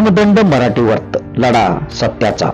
दंड मराठी वर्त लढा सत्याचा.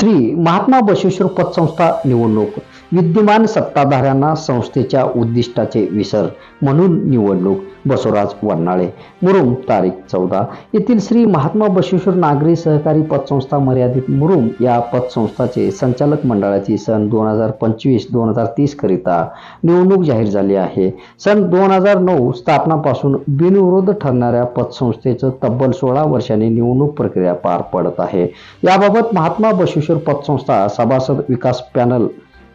श्री महात्मा बशेश्वर पतसंस्था निवडणूक. विद्यमान सत्ताधाऱ्यांना संस्थेच्या उद्दिष्टाचे विसर म्हणून निवडणूक बसवराज वन्नाळे मुरुम तारीख चौदा. येथील श्री महात्मा बसवेश्वर नागरी सहकारी पतसंस्था मर्यादित मुरुम या पतसंस्थाचे संचालक मंडळाची सन दोन हजार पंचवीस दोन हजार तीस करिता निवडणूक जाहीर झाली आहे. सन दोन हजार नऊ स्थापनापासून बिनविरोध ठरणाऱ्या पतसंस्थेचं तब्बल सोळा वर्षांनी निवडणूक प्रक्रिया पार पडत आहे. याबाबत महात्मा बसवेश्वर पतसंस्था सभासद विकास पॅनल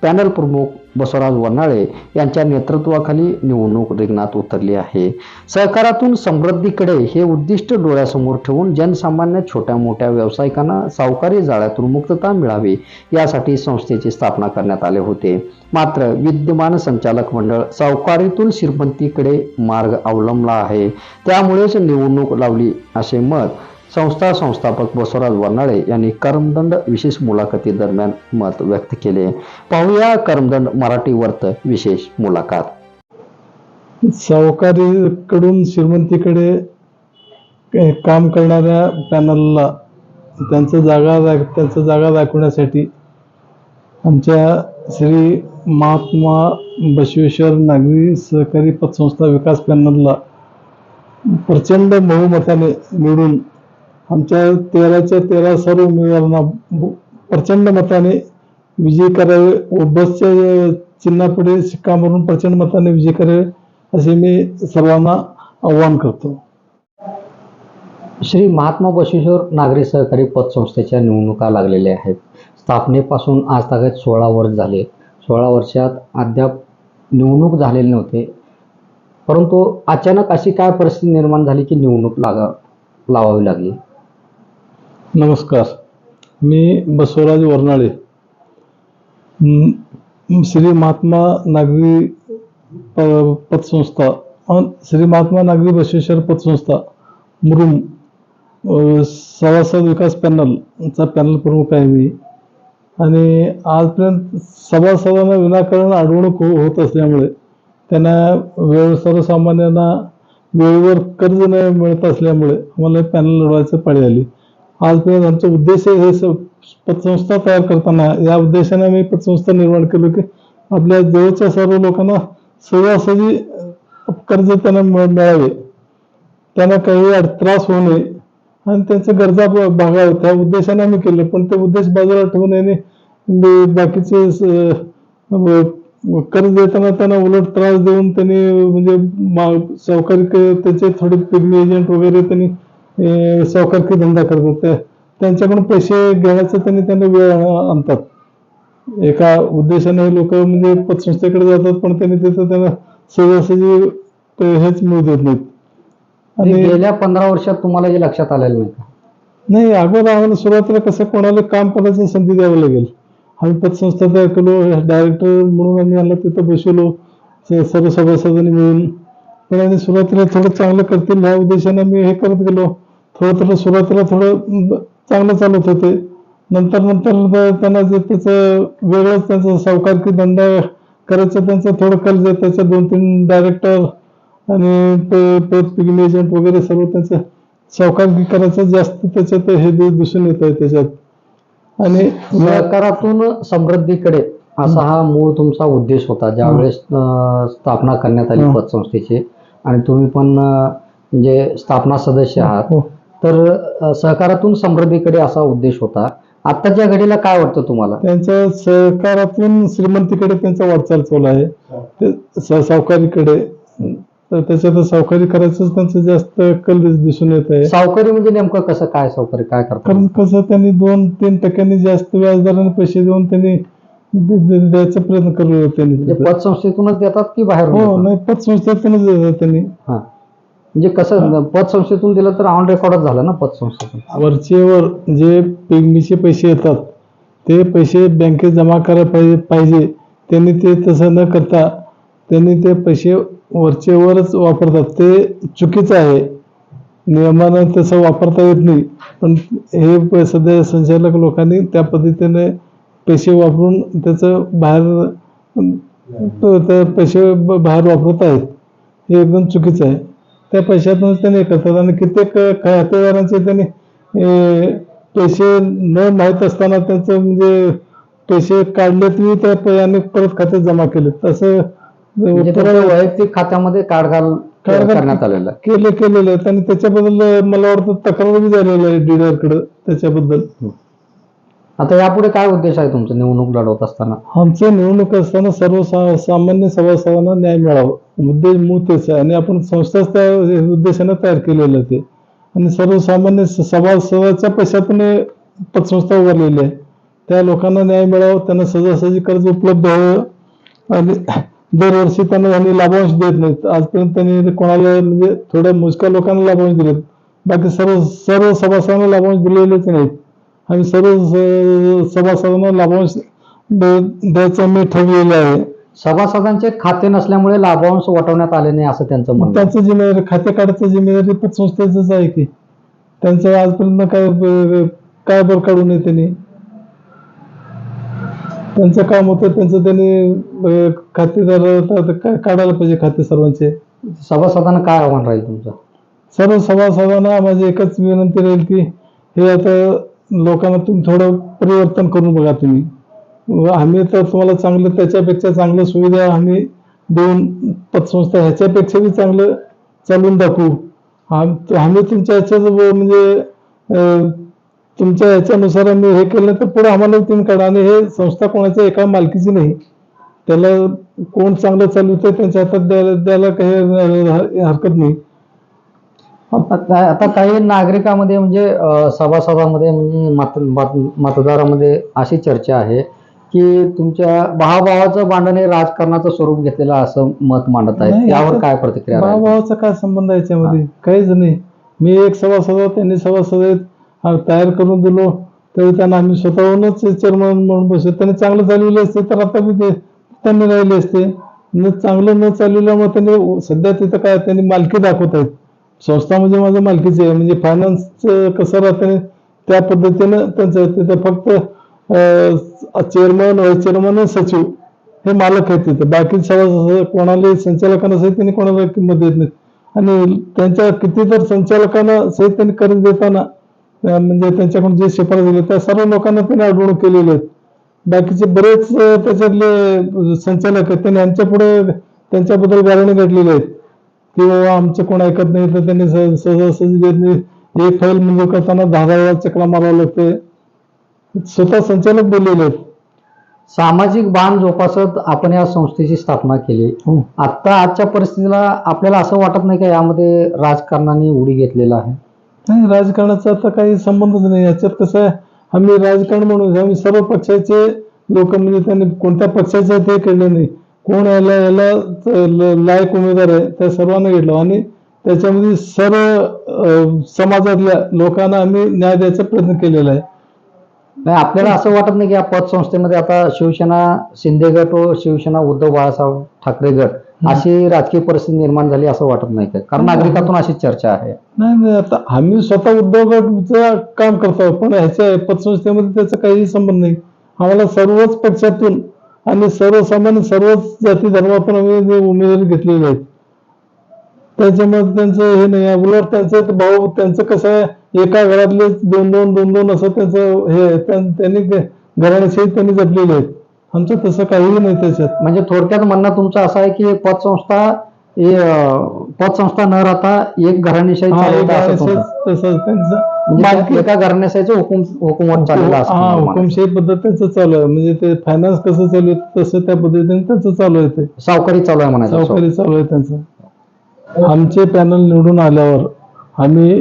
पॅनल प्रमुख बसवराज वनाळे यांच्या नेतृत्वाखाली निवडणूक रिंगणात उतरली आहे. सहकारातून समृद्धीकडे हे उद्दिष्ट डोळ्यासमोर ठेवून जनसामान्य छोट्या मोठ्या व्यावसायिकांना सावकारी जाळ्यातून मुक्तता मिळावी यासाठी संस्थेची स्थापना करण्यात आले होते. मात्र विद्यमान संचालक मंडळ सावकारीतून श्रीमंतीकडे मार्ग अवलंबला आहे. त्यामुळेच निवडणूक लावली असे मत संस्था संस्थापक बसवराज वर्नाळे यांनी कर्मदंड विशेष मुलाखती दरम्यान मत व्यक्त केले. पाहूया कर्मदंड मराठी वर्त विशेष मुलाखत. सावकारीकडून श्रीमंतीकडे काम करणाऱ्या पॅनलला त्यांचं जागा त्यांचं जागा दाखवण्यासाठी आमच्या श्री महात्मा बसवेश्वर नागरी सहकारी पतसंस्था विकास पॅनलला प्रचंड बहुमताने निवडून आमच्या तेराच्या तेरा सर्व उमेदवारांना प्रचंड मताने विजयी करावे व बसच्या चिन्हापुढे शिक्का मारून प्रचंड मताने विजय करावे असे मी सर्वांना आव्हान करतो. श्री महात्मा बसवेश्वर नागरी सहकारी पतसंस्थेच्या निवडणुका लागलेल्या आहेत. स्थापनेपासून आज तागत सोळा वर्ष झाले. सोळा वर्षात अद्याप निवडणूक झालेली नव्हते. परंतु अचानक अशी काय परिस्थिती निर्माण झाली की निवडणूक लागा लावावी लागली? नमस्कार. मी बसवराज वर्नाळे. श्री महात्मा नागरी प- पतसंस्था श्री महात्मा नागरी बसवेश्वर पतसंस्था मुरुम सभासद विकास पॅनलचा पॅनल प्रमुख आहे मी. आणि आजपर्यंत सभासदांना विनाकारण अडवणूक हो- होत असल्यामुळे त्यांना वेळ सर्वसामान्यांना वेळेवर कर्ज न मिळत असल्यामुळे आम्हाला पॅनल लढवायचं पाळी आली. आजपर्यंत आमचा उद्देश हे पतसंस्था तयार करताना. या उद्देशाने मी पतसंस्था निर्माण केलं की आपल्या जवळच्या सर्व लोकांना सहजासहजी कर्ज त्यांना मिळावे. त्यांना काही त्रास होऊ नये. आणि त्यांच्या गरजा ब- त्या उद्देशाने आम्ही केलं. पण ते उद्देश बाजूला ठेवून याने बाकीचे कर्ज देताना त्यांना उलट त्रास देऊन त्यांनी म्हणजे सावकारी त्याचे थोडे पिगमी एजंट वगैरे त्यांनी सावकारकी धंदा करतात त्या- त्यांच्याकडून पैसे घेण्याचा त्यांनी त्यांना वेळ आणतात. एका उद्देशाने लोक म्हणजे पतसंस्थेकडे जातात पण त्यांनी तिथं त्यांना सहजासहजी ते हेच मिळू देत नाहीत. आणि गेल्या पंधरा वर्षात तुम्हाला हे लक्षात आलेलं नाही का? नाही अगोदर आम्हाला सुरुवातीला कसं कोणाला काम करायची संधी द्यावी लागेल. आम्ही पतसंस्था तयार केलो डायरेक्टर म्हणून आम्ही आला तिथं बसवलो सर्व सभासदांनी मिळून. पण आम्ही सुरुवातीला थोडं चांगलं करतील ह्या उद्देशाने आम्ही हे करत गेलो. थोडं थोडं सुरुवातीला थोडं चांगलं चालत होते. नंतर नंतर त्यांना जे त्याचं वेगळंच त्यांचं सावकारकी धंदा करायचं त्यांचं थोडं कर्ज त्याचं दोन तीन डायरेक्टर आणि पिगमी एजंट वगैरे सर्व त्यांचं सावकारकी करायचं जास्त त्याच्यात हे दिसून येत आहे त्याच्यात. आणि सहकारातून समृद्धीकडे असा हा मूळ तुमचा उद्देश होता ज्यावेळेस स्थापना करण्यात आली हं. पतसंस्थेची. आणि तुम्ही पण म्हणजे स्थापना सदस्य आहात. हो. तर सहकारातून समृद्धीकडे असा उद्देश होता. आत्ताच्या घडीला काय वाटतं तुम्हाला? त्यांच्या सहकारातून श्रीमंतीकडे त्यांचा वाटचाल चालू आहे. ते सावकारीकडे. तर त्याच्यात सावकारी करायचं त्यांचं जास्त कल दिस- दिसून येत आहे. सावकारी म्हणजे नेमकं कसं काय सावकारी काय करतात? कारण कसं त्यांनी दोन तीन टक्क्यांनी जास्त व्याजदराने पैसे देऊन त्यांनी द्यायचा प्रयत्न करलो त्यांनी. म्हणजे. पतसंस्थेतूनच देतात की बाहेर हो नाही पतसंस्थेतूनच देतात त्यांनी. म्हणजे कसं पतसंस्थेतून दिलं तर ऑन रेकॉर्डच झालं ना पतसंस्थेतून? वरचेवर जे पिगमीचे पैसे येतात ते पैसे बँकेत जमा करायला पाहिजे पाहिजे. त्यांनी ते तसं न करता त्यांनी ते पैसे वरचेवरच वापरतात. ते चुकीचं आहे. नियमानं तसं वापरता येत नाही. पण हे प- सध्या संचालक लोकांनी त्या पद्धतीने पैसे वापरून त्याचं बाहेर तो- ते पैसे ब- बाहेर वापरत आहेत. हे एकदम चुकीचं आहे. त्या पैशातून त्यांनी हे करतात. आणि कित्येक खातेदारांचे त्यांनी हे पैसे न माहीत असताना त्यांचं म्हणजे पैसे काढले तरी त्या पैयाने परत खात्यात जमा केले. तसं म्हणजे वैयक्तिक खात्यामध्ये कार्ड घाल कार्ड घाल- करण्यात आलेलं आहे. केले केलेले आहेत आणि त्याच्याबद्दल मला वाटतं तक्रार बी झालेली आहे डीलरकडे त्याच्याबद्दल आता यापुढे काय उद्देश आहे तुमचा निवडणूक लढवत असताना? आमचं निवडणूक असताना सर्व सा- सामान्य सभासदांना न्याय मिळावा. उद्देश मूळ आहे. आणि आपण संस्थाच त्या उद्देशाने तयार केलेलं ते. आणि सर्वसामान्य स- सभासदाच्या पैशातून हे पतसंस्था उभारलेली आहे. त्या लोकांना न्याय मिळावा त्यांना सहजासहजी कर्ज उपलब्ध व्हावं. आणि दरवर्षी त्यांना त्यांनी लाभांश देत नाहीत. आजपर्यंत त्यांनी कोणाला म्हणजे थोड्या मोजक्या लोकांना लाभांश दिलेत. बाकी सर्व सर्व सभासदांना लाभांश दिलेलेच नाहीत. आम्ही सर्व स- सभासदांना लाभांश द- द्यायचं मी ठरलेलं आहे. सभासदांचे खाते नसल्यामुळे लाभांश वटवण्यात आले नाही असं त्यांचं म्हणणं आहे. त्यांचं जिम्मेदारी खाते काढायचं जिम्मेदारी पतसंस्थेच आहे की त्यांचं आजपर्यंत काय ब- काय बर काढू नये त्यांनी. त्यांचं काम होतं त्यांचं त्यांनी अं, खातेदार काय काढायला पाहिजे खाते सर्वांचे. सभासदांना काय आव्हान राहील तुमचं? सर्व सभासदांना माझी एकच विनंती राहील की हे आता लोकांना तुम्ही थोडं परिवर्तन करून बघा तुम्ही. आम्ही तर तुम्हाला चांगलं त्याच्यापेक्षा चांगलं सुविधा आम्ही देऊन पतसंस्था ह्याच्यापेक्षा बी चांगलं चालून दाखवू. आम आम्ही तुमच्या ह्याच्यात म्हणजे तुमच्या ह्याच्यानुसार आम्ही हे केलं तर पुढे आम्हाला तुम्ही काढा आणि हे संस्था कोणाच्या एका मालकीची नाही. त्याला कोण चांगलं चालवतंय त्यांच्या हातात द्यायला द्यायला काही हरकत नाही. आता आता काही नागरिकांमध्ये म्हणजे सभासदामध्ये म्हणजे मत- मतदारामध्ये अशी चर्चा आहे. की तुमच्या भावाभावाचं भांडण हे राजकारणाचं स्वरूप घेतलेलं असं मत मांडत आहे नाही, त्यावर याच्यात काय प्रतिक्रिया राहील? भावाभावाचा काय संबंध आहे याच्यामध्ये? काहीच नाही. मी एक सभासद आहे, त्यांनी सभासद आहेत तयार करून दिलो. तरी त्यांना आम्ही स्वतःहूनच चेअरमन म्हणून बसलो. त्यांनी चांगलं चालवले असते तर आता बी ते त्यांनी राहिले असते. न चांगलं न चालवल्यामुळे त्यांनी सध्या तिथं काय त्यांनी मालकी दाखवत आहेत. संस्था म्हणजे माझं मालकीची आहे. म्हणजे फायनान्स कसं राहतं त्या पद्धतीनं त्यांचं तिथं फक्त चेअरमन व्हाईस चेअरमन सचिव हे मालक आहेत तिथे. बाकी सगळं कोणाला संचालकांना सहित त्यांनी कोणाला किंमत देत नाहीत. आणि त्यांच्या किती तर संचालकांना सहित त्यांनी कर्ज देताना म्हणजे त्यांच्याकडून जे शिफारस दिली त्या सर्व लोकांना त्यांनी अडवणूक केलेले आहेत. बाकीचे बरेच त्याच्यातले संचालक आहेत त्यांनी यांच्या पुढे त्यांच्याबद्दल गारणे घडलेले आहेत. की बाबा आमचं कोण ऐकत नाही तर त्यांनी सह- सहजासहजी देत नाही. हे फाईल मंजूर म्हणजे करताना दहा दहा वेळा मारावं लागते. स्वतः संचालक बोललेले आहेत. सामाजिक बांध जोपासत आपण या संस्थेची स्थापना केली. हो. आता आजच्या परिस्थितीला आपल्याला असं वाटत नाही का यामध्ये राजकारणाने उडी घेतलेला आहे? नाही राजकारणाचा आता काही संबंधच नाही. याच्यात कसं आहे आम्ही राजकारण म्हणून आम्ही सर्व पक्षाचे लोक म्हणजे त्यांनी कोणत्या पक्षाचे ते केले नाही. कोण याला याला लायक उमेदवार आहे त्या सर्वांना घेतलं. आणि त्याच्यामध्ये सर्व समाजातल्या लोकांना आम्ही न्याय द्यायचा प्रयत्न केलेला आहे. नाही आपल्याला असं वाटत नाही की या पतसंस्थेमध्ये आता शिवसेना शिंदे गट व शिवसेना उद्धव बाळासाहेब ठाकरे गट अशी राजकीय परिस्थिती निर्माण झाली असं वाटत नाही का कारण नागरिकातून अशी चर्चा आहे. नाही नाही आता आम्ही स्वतः उद्योगाचं काम करतो पण ह्याच्या पतसंस्थेमध्ये त्याचा काही संबंध नाही. आम्हाला सर्वच पक्षातून आणि सर्वसामान्य सर्वच जाती धर्मातून आम्ही उमेदवारी घेतलेले आहेत. त्याच्यामुळे त्यांचं हे नाही आहे. उलट त्यांचं भाऊ त्यांचं कसं आहे एका घरातले दोन दोन दोन दोन असं त्यांचं हे त्यांनी घराण्याशी त्यांनी जपलेले आहेत. आमचं तसं काहीही नाही त्याच्यात. म्हणजे थोडक्यात म्हणणं तुमचं असं आहे की पतसंस्था हे पतसंस्था न राहता एक घराणेशाही हा, त्यांचं म्हणजे एका घराण्याशाहीचं हुकुम हुकुमत चाललेला असं हा म्हणायचं. हुकुमशाही पद्धत त्यांचं चालू आहे. म्हणजे ते फायनान्स कसं चालू आहे तसं त्या पद्धतीने त्यांचं चालू आहे ते. सावकारी चालू आहे म्हणायचं सावकारी चालू आहे त्यांचं. आमचे पॅनल निवडून आल्यावर आम्ही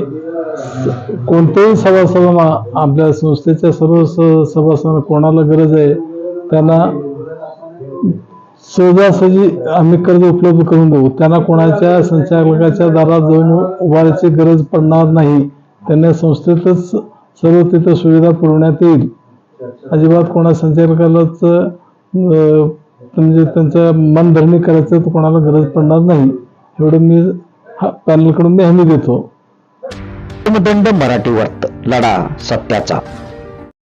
कोणत्याही सभासदांना आपल्या संस्थेच्या सर्व स- सभासदांना कोणाला गरज आहे त्यांना सहजासहजी आम्ही कर्ज उपलब्ध करून देऊ. त्यांना कोणाच्या संचालकाच्या दारात जाऊन उभारायची गरज पडणार नाही. त्यांना संस्थेतच सर्व तिथं सुविधा पुरवण्यात येईल. अजिबात कोणा संचालकालाच म्हणजे त्यांचं मनधरणी करायचं तर कोणाला गरज पडणार नाही. एवढं मी हा पॅनलकडून मी हमी देतो. दंड मराठी वर्त लढा सत्याचा.